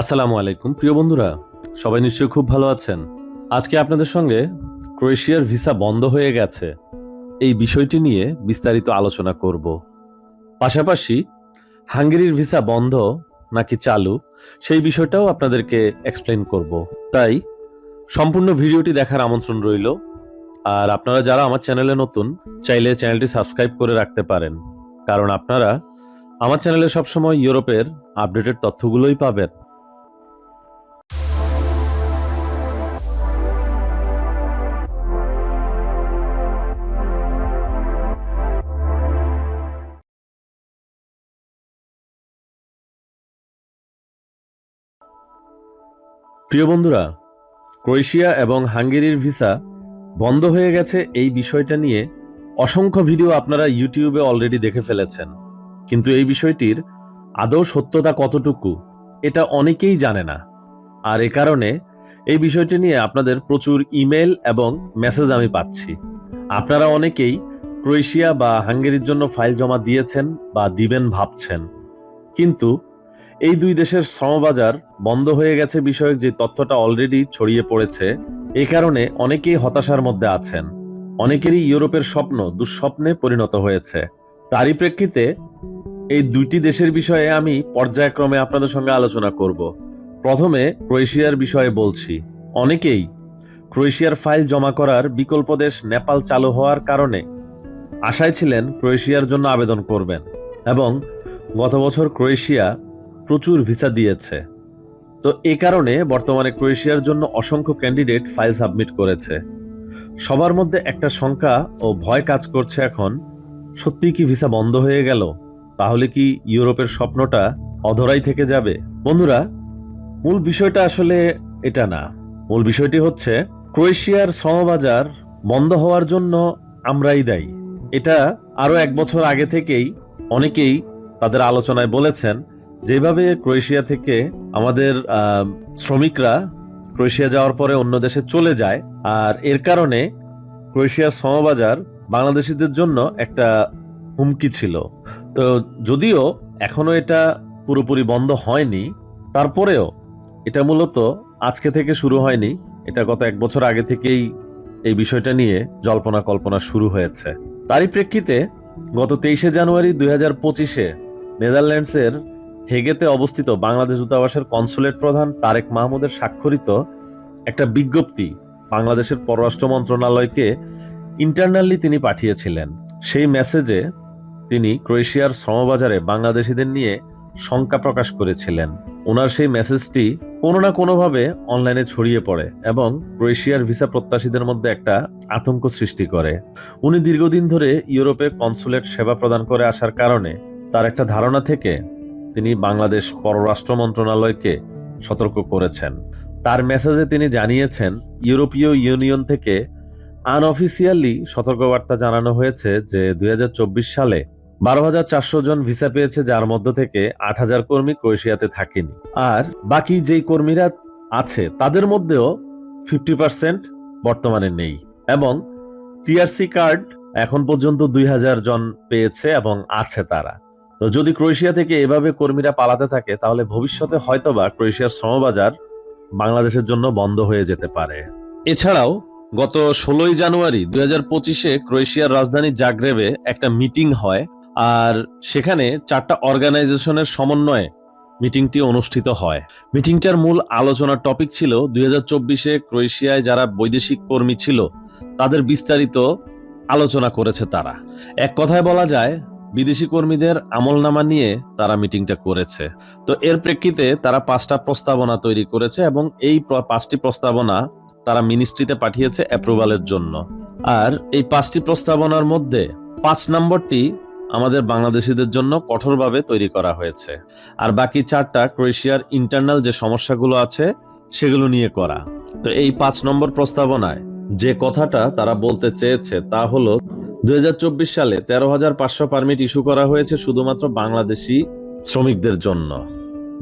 আসসালামু আলাইকুম। প্রিয় বন্ধুরা, সবাই নিশ্চয়ই খুব ভালো আছেন। আজকে আপনাদের সঙ্গে ক্রোয়েশিয়ার ভিসা বন্ধ হয়ে গেছে। এই বিষয়টি নিয়ে বিস্তারিত আলোচনা করব। পাশাপাশি হাঙ্গেরির ভিসা বন্ধ নাকি চালু, সেই বিষয়টাও আপনাদেরকে এক্সপ্লেন করব। তাই সম্পূর্ণ ভিডিওটি দেখার আমন্ত্রণ রইল। আর আপনারা যারা আমার চ্যানেলে নতুন, চাইলে চ্যানেলটি সাবস্ক্রাইব করে রাখতে পারেন। কারণ আপনারা আমার চ্যানেলে সবসময় ইউরোপের আপডেটেড তথ্যগুলোই পাবেন। প্রিয় বন্ধুরা, ক্রোয়েশিয়া এবং হাঙ্গেরির ভিসা বন্ধ হয়ে গেছে এই বিষয়টা নিয়ে অসংখ্য ভিডিও আপনারা ইউটিউবে অলরেডি দেখে ফেলেছেন। কিন্তু এই বিষয়টির আদৌ সত্যতা কতটুকু, এটা অনেকেই জানে না। আর এ কারণে এই বিষয়টি নিয়ে আপনাদের প্রচুর ইমেল এবং মেসেজ আমি পাচ্ছি। আপনারা অনেকেই ক্রোয়েশিয়া বা হাঙ্গেরির জন্য ফাইল জমা দিয়েছেন বা দিবেন ভাবছেন। কিন্তু এই দুই দেশের শ্রমবাজার বন্ধ হয়ে গেছে বিষয়ক যে তথ্যটা অলরেডি ছড়িয়ে পড়েছে এই কারণে অনেকেই হতাশার মধ্যে আছেন। অনেকেরই ইউরোপের স্বপ্ন দুঃস্বপ্নে পরিণত হয়েছে। তারই প্রেক্ষিতে এই দুইটি দেশের বিষয়ে আমি পর্যায়ক্রমে আপনাদের সঙ্গে আলোচনা করব। প্রথমে ক্রোয়েশিয়ার বিষয়ে বলছি। অনেকেই ক্রোয়েশিয়ার ফাইল জমা করার বিকল্প দেশ নেপাল চালু হওয়ার কারণে আশায় ছিলেন ক্রোয়েশিয়ার জন্য আবেদন করবেন এবং গত বছর ক্রোয়েশিয়া প্রচুর ভিসা দিয়েছে। তো এ কারণে বর্তমানে ক্রোয়েশিয়ার জন্য অসংখ্য ক্যান্ডিডেট ফাইল সাবমিট করেছে। সবার মধ্যে একটা শঙ্কা ও ভয় কাজ করছে এখন সত্যি কি ভিসা বন্ধ হয়ে গেল? তাহলে কি ইউরোপের স্বপ্নটা অধরাই থেকে যাবে? বন্ধুরা, মূল বিষয়টা আসলে এটা না। মূল বিষয়টি হচ্ছে, ক্রোয়েশিয়ার শ্রমবাজার বন্ধ হওয়ার জন্য আমরাই দায়ী। এটা আরও এক বছর আগে থেকেই অনেকেই তাদের আলোচনায় বলেছেন যেভাবে ক্রোয়েশিয়া থেকে আমাদের শ্রমিকরা ক্রোয়েশিয়া যাওয়ার পরে অন্য দেশে চলে যায়, আর এর কারণে ক্রোয়েশিয়ার সমবাজার বাংলাদেশিদের জন্য একটা হুমকি ছিল। তো যদিও এখনও এটা পুরোপুরি বন্ধ হয়নি, তারপরেও এটা মূলত আজকে থেকে শুরু হয়নি, এটা গত এক বছর আগে থেকেই এই বিষয়টা নিয়ে জল্পনা কল্পনা শুরু হয়েছে। তারই প্রেক্ষিতে গত তেইশে জানুয়ারি দুই হাজার পঁচিশে নেদারল্যান্ডসের হেগেতে অবস্থিত বাংলাদেশ দূতাবাসের কনসুলেট প্রধান তারেক মাহমুদের স্বাক্ষরিত একটা বিজ্ঞপ্তি বাংলাদেশের পররাষ্ট্র মন্ত্রণালয়কে ইন্টারনালি তিনি পাঠিয়েছিলেন। সেই মেসেজে তিনি ক্রোয়েশিয়ার শ্রমবাজারে বাংলাদেশিদের নিয়ে শঙ্কা প্রকাশ করেছিলেন। ওনার সেই মেসেজটি কোনো না কোনোভাবে অনলাইনে ছড়িয়ে পড়ে এবং ক্রোয়েশিয়ার ভিসা প্রত্যাশীদের মধ্যে একটা আতঙ্ক সৃষ্টি করে। উনি দীর্ঘদিন ধরে ইউরোপে কনসুলেট সেবা প্রদান করে আসার কারণে তার একটা ধারণা থেকে তিনি বাংলাদেশ পররাষ্ট্র মন্ত্রণালয়কে সতর্ক করেছেন। তার মেসেজে তিনি জানিয়েছেন, ইউরোপীয় ইউনিয়ন থেকে আনঅফিসিয়ালি সতর্কবার্তা জানানো হয়েছে যে দুই হাজার চব্বিশ সালে বারো হাজার চারশো জন ভিসা পেয়েছে, যার মধ্য থেকে আট হাজার কর্মী ক্রোয়েশিয়াতে থাকেনি। আর বাকি যেই কর্মীরা আছে, তাদের মধ্যেও ফিফটি পার্সেন্ট বর্তমানে নেই। এবং টিআরসি কার্ড এখন পর্যন্ত দুই হাজার জন পেয়েছে এবং আছে তারা। তো যদি ক্রোয়েশিয়া থেকে এভাবে কর্মীরা পালাতে থাকে, তাহলে ভবিষ্যতে হয়তোবা ক্রোয়েশিয়ার শ্রমবাজার বাংলাদেশের জন্য বন্ধ হয়ে যেতে পারে। এছাড়াও, গত ষোলোই জানুয়ারি দুই হাজার পঁচিশে ক্রোয়েশিয়ার রাজধানী জাগ্রেবে একটা মিটিং হয়, আর সেখানে চারটা অর্গানাইজেশনের সমন্বয়ে মিটিংটি অনুষ্ঠিত হয়। মিটিংটার মূল আলোচনার টপিক ছিল দুই হাজার চব্বিশে ক্রোয়েশিয়ায় যারা বৈদেশিক কর্মী ছিল, তাদের বিস্তারিত আলোচনা করেছে তারা। এক কথায় বলা যায় বিদেশি কর্মীদের আমলনামা নিয়ে তারা মিটিংটা করেছে। তো এর প্রেক্ষিতে তারা পাঁচটা প্রস্তাবনা তৈরি করেছে এবং এই পাঁচটি প্রস্তাবনা তারা মিনিস্ট্রিতে পাঠিয়েছে অ্যাপ্রুভালের জন্য। আর এই পাঁচটি প্রস্তাবনার মধ্যে পাঁচ নম্বরটি আমাদের বাংলাদেশিদের জন্য কঠোরভাবে তৈরি করা হয়েছে। আর বাকি চারটা ক্রোয়েশিয়ার ইন্টারনাল যে সমস্যাগুলো আছে, সেগুলো নিয়ে করা। তো এই পাঁচ নম্বর প্রস্তাবনায় যে কথাটা তারা বলতে চেয়েছে তা হলো, দুই হাজার চব্বিশ সালে তেরো হাজার পাঁচশো পারমিট ইস্যু করা হয়েছে শুধুমাত্র বাংলাদেশি শ্রমিকদের জন্য।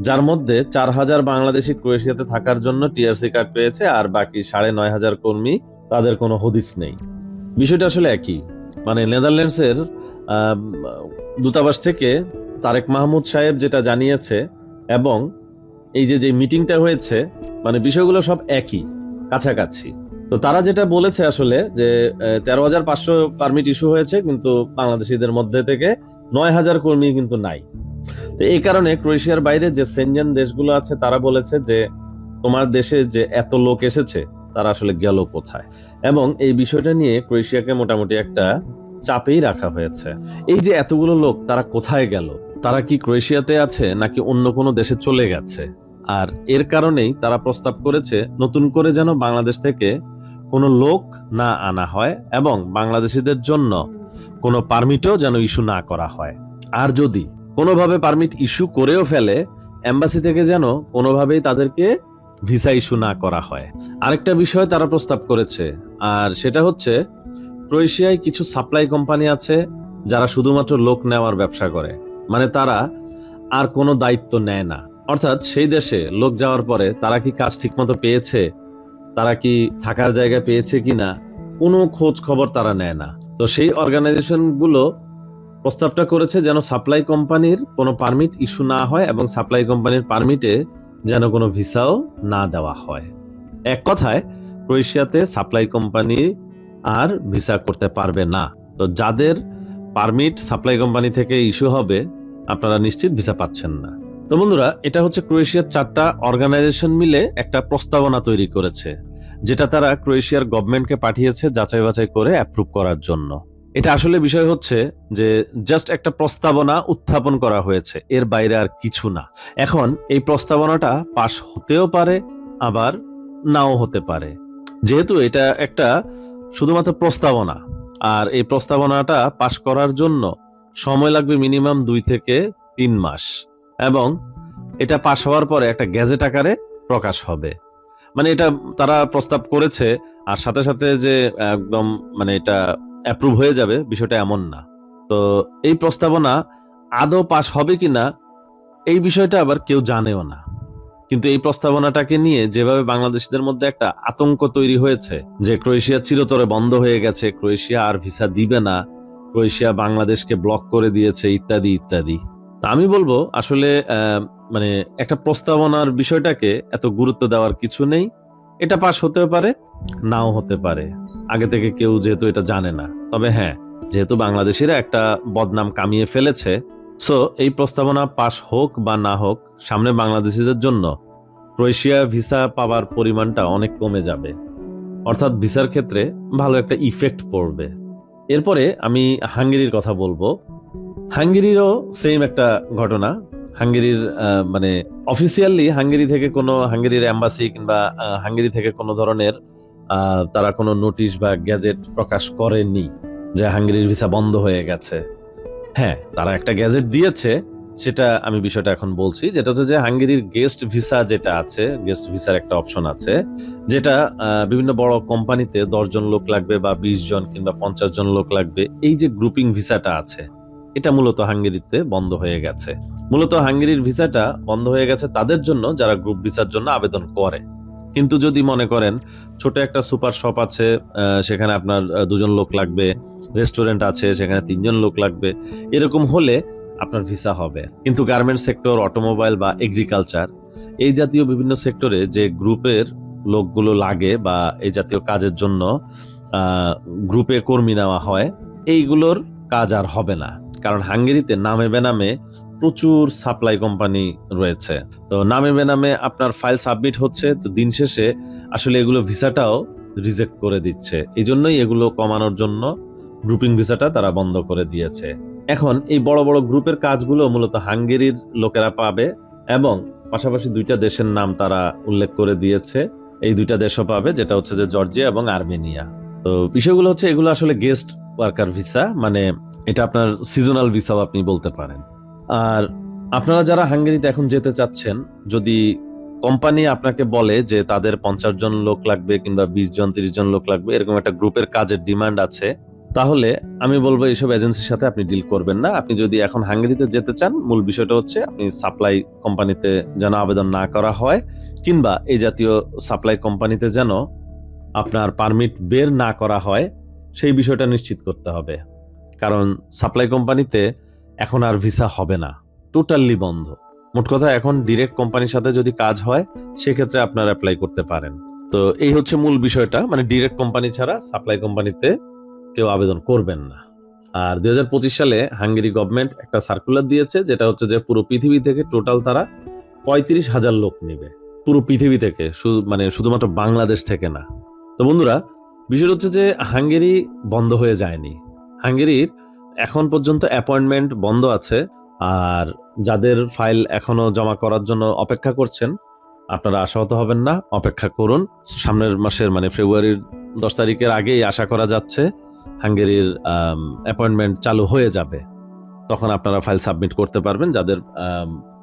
যার মধ্যে চার হাজার বাংলাদেশি ক্রোয়েশিয়াতে থাকার জন্য টিআরসি কার্ড পেয়েছে আর বাকি সাড়ে নয় হাজার কর্মী তাদের কোনো হদিস নেই। বিষয়টা আসলে একই। মানে নেদারল্যান্ডসের দূতাবাস থেকে তারেক মাহমুদ সাহেব যেটা জানিয়েছে এবং এই যে যে মিটিংটা হয়েছে মানে বিষয়গুলো সব একই, কাছাকাছি। তো তারা যেটা বলেছে আসলে যে তেরো হাজার পাঁচশো পারমিট ইস্যু হয়েছে, কিন্তু বাংলাদেশিদের মধ্যে থেকে নয় হাজার কর্মী কিন্তু নাই। তো এই কারণে ক্রোয়েশিয়ার বাইরে যে সেনজেন দেশগুলো আছে, তারা বলেছে যে, তোমার দেশে যে এত লোক এসেছে, তারা আসলে গেল কোথায়? এবং এই বিষয়টা নিয়ে ক্রোয়েশিয়াকে মোটামুটি একটা চাপেই রাখা হয়েছে। এই যে এতগুলো লোক, তারা কোথায় গেল? তারা কি ক্রোয়েশিয়াতে আছে, নাকি অন্য কোনো দেশে চলে গেছে? আর এর কারণেই তারা প্রস্তাব করেছে, নতুন করে যেন বাংলাদেশ থেকে কোনো লোক না আনা হয় এবং বাংলাদেশিদের জন্য কোনো পারমিটও যেন ইস্যু না করা হয়। আর যদি কোনোভাবে পারমিট ইস্যু করেও ফেলে, এম্বাসি থেকে যেন কোনোভাবেই তাদেরকে ভিসা ইস্যু না করা হয়। আরেকটা বিষয় তারা প্রস্তাব করেছে, আর সেটা হচ্ছে ক্রোয়েশিয়ায় কিছু সাপ্লাই কোম্পানি আছে যারা শুধুমাত্র লোক নেওয়ার ব্যবসা করে। মানে তারা আর কোনো দায়িত্ব নেয় না। অর্থাৎ সেই দেশে লোক যাওয়ার পরে তারা কি কাজ ঠিকমতো পেয়েছে? তারা কি থাকার জায়গা পেয়েছে কিনা? কোনো খোঁজ খবর তারা নেয় না। তো সেই অর্গানাইজেশনগুলো প্রস্তাবটা করেছে যেন সাপ্লাই কোম্পানির কোনো পারমিট ইস্যু না হয় এবং সাপ্লাই কোম্পানির পারমিটে যেন কোনো ভিসাও না দেওয়া হয়। এক কথায়, ক্রোয়েশিয়াতে সাপ্লাই কোম্পানি আর ভিসা করতে পারবে না। তো যাদের পারমিট সাপ্লাই কোম্পানি থেকে ইস্যু হবে, আপনারা নিশ্চিত ভিসা পাচ্ছেন না। তো বন্ধুরা, এটা হচ্ছে ক্রোয়েশিয়ার চারটা অর্গানাইজেশন মিলে একটা প্রস্তাবনা তৈরি করেছে, যেটা তারা ক্রোয়েশিয়ার গভর্নমেন্টকে পাঠিয়েছে যাচাই বাছাই করে অ্যাপ্রুভ করার জন্য। এটা আসলে বিষয় হচ্ছে যে জাস্ট একটা প্রস্তাবনা উত্থাপন করা হয়েছে, এর বাইরে আর কিছু না। এখন এই প্রস্তাবনাটা পাশ হতেও পারে, আবার নাও হতে পারে। যেহেতু এটা একটা শুধুমাত্র প্রস্তাবনা, আর এই প্রস্তাবনাটা পাশ করার জন্য সময় লাগবে মিনিমাম দুই থেকে তিন মাস। এবং এটা পাশ হওয়ার পরে একটা গ্যাজেট আকারে প্রকাশ হবে। মানে এটা তারা প্রস্তাব করেছে, আর সাথে সাথে যে একদম মানে এটা অ্যাপ্রুভ হয়ে যাবে, বিষয়টা এমন না। তো এই প্রস্তাবনা আদৌ পাশ হবে কিনা এই বিষয়টা আবার কেউ জানেও না। কিন্তু এই প্রস্তাবনাটাকে নিয়ে যেভাবে বাংলাদেশিদের মধ্যে একটা আতঙ্ক তৈরি হয়েছে, যে ক্রোয়েশিয়া চিরতরে বন্ধ হয়ে গেছে, ক্রোয়েশিয়া আর ভিসা দিবে না, ক্রোয়েশিয়া বাংলাদেশকে ব্লক করে দিয়েছে, ইত্যাদি ইত্যাদি। আমি বলব, আসলে মানে একটা প্রস্তাবনার বিষয়টাকে এত গুরুত্ব দেওয়ার কিছু নেই। এটা পাশ হতেও পারে, নাও হতে পারে। আগে থেকে কেউ যেহেতু এটা জানে না। তবে হ্যাঁ যেহেতু বাংলাদেশিরা একটা বদনাম কামিয়ে ফেলেছে, সো এই প্রস্তাবনা পাশ হোক বা না হোক, সামনে বাংলাদেশিদের জন্য ক্রোয়েশিয়া ভিসা পাওয়ার পরিমাণটা অনেক কমে যাবে। অর্থাৎ ভিসার ক্ষেত্রে ভালো একটা ইফেক্ট পড়বে। এরপরে আমি হাঙ্গেরির কথা বলব। হাঙ্গেরিরও সেম একটা ঘটনা। হাঙ্গেরির মানে অফিসিয়ালি হাঙ্গেরি থেকে কোনো, হাঙ্গেরির অ্যাম্বাসি কিংবা হাঙ্গেরি থেকে কোনো ধরনের তারা কোনো নোটিশ বা গ্যাজেট প্রকাশ করেনি যে হাঙ্গেরির ভিসা বন্ধ হয়ে গেছে। হ্যাঁ তারা একটা গ্যাজেট দিয়েছে, সেটা আমি বিষয়টা এখন বলছি। যেটা হচ্ছে যে হাঙ্গেরির গেস্ট ভিসা যেটা আছে গেস্ট ভিসার একটা অপশন আছে, যেটা বিভিন্ন বড় কোম্পানিতে জন লোক লাগবে বা বিশ জন কিংবা পঞ্চাশ জন লোক লাগবে, এই যে গ্রুপিং ভিসাটা আছে এটা মূলত হাঙ্গেরিতে বন্ধ হয়ে গেছে। মূলত হাঙ্গেরির ভিসাটা বন্ধ হয়ে গেছে তাদের জন্য যারা গ্রুপ ভিসার জন্য আবেদন করে। কিন্তু যদি মনে করেন, ছোট একটা সুপার শপ আছে সেখানে আপনার দুজন লোক লাগবে, রেস্টুরেন্ট আছে, সেখানে তিনজন লোক লাগবে, এরকম হলে আপনার ভিসা হবে। কিন্তু গার্মেন্ট সেক্টর, অটোমোবাইল বা এগ্রিকালচার, এই জাতীয় বিভিন্ন সেক্টরে যে গ্রুপের লোকগুলো লাগে বা এই জাতীয় কাজের জন্য গ্রুপে কর্মী নেওয়া হয়, এইগুলোর কাজ আর হবে না। কারণ হাঙ্গেরিতে নামে বেনামে প্রচুর সাপ্লাই কোম্পানি রয়েছে। তো নামে বেনামে আপনার ফাইল সাবমিট হচ্ছে, তো দিন শেষে আসলে এগুলো ভিসাটাও রিজেক্ট করে দিচ্ছে। এই জন্যই এগুলো কমানোর জন্য গ্রুপিং ভিসাটা তারা বন্ধ করে দিয়েছে। এখন এই বড় বড় গ্রুপের কাজগুলো মূলত হাঙ্গেরির লোকেরা পাবে এবং পাশাপাশি দুইটা দেশের নাম তারা উল্লেখ করে দিয়েছে। এই দুইটা দেশও পাবে, যেটা হচ্ছে যে জর্জিয়া এবং আর্মেনিয়া। তো বিষয়গুলো হচ্ছে এগুলো আসলে গেস্ট ওয়ার্কার ভিসা মানে এটা আপনার সিজনাল ভিসাও আপনি বলতে পারেন। আর আপনারা যারা হাঙ্গেরিতে এখন যেতে চাচ্ছেন, যদি কোম্পানি আপনাকে বলে যে তাদের পঞ্চাশ জন লোক লাগবে কিংবা বিশ জন, তিরিশ জন লোক লাগবে, এরকম একটা গ্রুপের কাজের ডিমান্ড আছে, তাহলে আমি বলব এইসব এজেন্সির সাথে আপনি ডিল করবেন না। আপনি যদি এখন হাঙ্গেরিতে যেতে চান, মূল বিষয়টা হচ্ছে আপনি সাপ্লাই কোম্পানিতে যেন আবেদন না করা হয়, কিংবা এই জাতীয় সাপ্লাই কোম্পানিতে যেন আপনার পারমিট বের না করা হয়, সেই বিষয়টা নিশ্চিত করতে হবে। কারণ সাপ্লাই কোম্পানিতে এখন আর ভিসা হবে না। টোটালি বন্ধ। মোট কথা এখন ডিরেক্ট কোম্পানির সাথে যদি কাজ হয়, সেক্ষেত্রে আপনারা অ্যাপ্লাই করতে পারেন। তো এই হচ্ছে মূল বিষয়টা। মানে ডিরেক্ট কোম্পানি ছাড়া সাপ্লাই কোম্পানিতে কেউ আবেদন করবেন না। আর দুই হাজার পঁচিশ সালে হাঙ্গেরি গভর্নমেন্ট একটা সার্কুলার দিয়েছে, যেটা হচ্ছে যে পুরো পৃথিবী থেকে টোটাল তারা পঁয়ত্রিশ হাজার লোক নেবে। পুরো পৃথিবী থেকে মানে শুধুমাত্র বাংলাদেশ থেকে না। তো বন্ধুরা, বিষয় হচ্ছে যে হাঙ্গেরি বন্ধ হয়ে যায়নি। হাঙ্গেরির এখন পর্যন্ত অ্যাপয়েন্টমেন্ট বন্ধ আছে আর যাদের ফাইল এখনও জমা করার জন্য অপেক্ষা করছেন, আপনারা আশাহত হবেন না, অপেক্ষা করুন। সামনের মাসের মানে ফেব্রুয়ারির দশ তারিখের আগেই আশা করা যাচ্ছে হাঙ্গেরির অ্যাপয়েন্টমেন্ট চালু হয়ে যাবে। তখন আপনারা ফাইল সাবমিট করতে পারবেন যাদের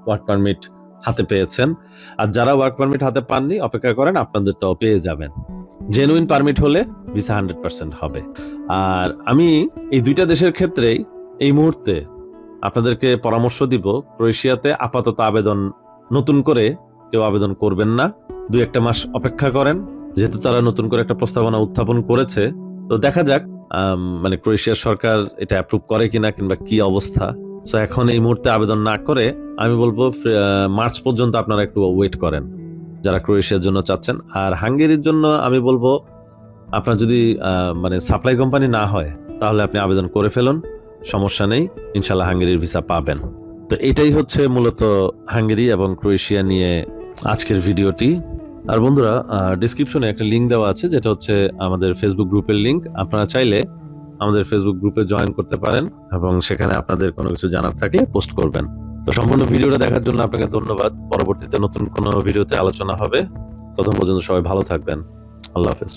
ওয়ার্ক পারমিট হাতে পেয়েছেন। আর যারা ওয়ার্ক পারমিট হাতে পাননি, অপেক্ষা করেন, আপনাদেরটাও পেয়ে যাবেন। জেনুইন পারমিট হলে ভিসা হান্ড্রেড পার্সেন্ট হবে। আর আমি এই দুইটা দেশের ক্ষেত্রেই এই মুহূর্তে আপনাদেরকে পরামর্শ দিব, ক্রোয়েশিয়াতে আপাতত আবেদন নতুন করে কেউ আবেদন করবেন না। দুই একটা মাস অপেক্ষা করেন, যেহেতু তারা নতুন করে একটা প্রস্তাবনা উত্থাপন করেছে। তো দেখা যাক মানে ক্রোয়েশিয়ার সরকার এটা অ্যাপ্রুভ করে কিনা কিংবা কি অবস্থা। সো এখন এই মুহূর্তে আবেদন না করে আমি বলব মার্চ পর্যন্ত আপনারা একটু ওয়েট করেন। যারা ক্রোয়েশিয়ার জন্য চাচ্ছেন। আর হাঙ্গেরির জন্য আমি বলব, আপনার যদি মানে সাপ্লাই কোম্পানি না হয়, তাহলে আপনি আবেদন করে ফেলুন। সমস্যা নেই ইনশাল্লাহ হাঙ্গেরির ভিসা পাবেন। তো এটাই হচ্ছে মূলত হাঙ্গেরি এবং ক্রোয়েশিয়া নিয়ে আজকের ভিডিওটি। আর বন্ধুরা ডিসক্রিপশনে একটা লিঙ্ক দেওয়া আছে, যেটা হচ্ছে আমাদের ফেসবুক গ্রুপের লিঙ্ক আপনারা চাইলে আমাদের ফেসবুক গ্রুপে জয়েন করতে পারেন এবং সেখানে আপনাদের কোনো কিছু জানার থাকলে পোস্ট করবেন। তো সম্পূর্ণ ভিডিওটা দেখার জন্য আপনাকে ধন্যবাদ। পরবর্তীতে নতুন কোনো ভিডিওতে আলোচনা হবে। ততক্ষণ পর্যন্ত সবাই ভালো থাকবেন। আল্লাহ হাফেজ।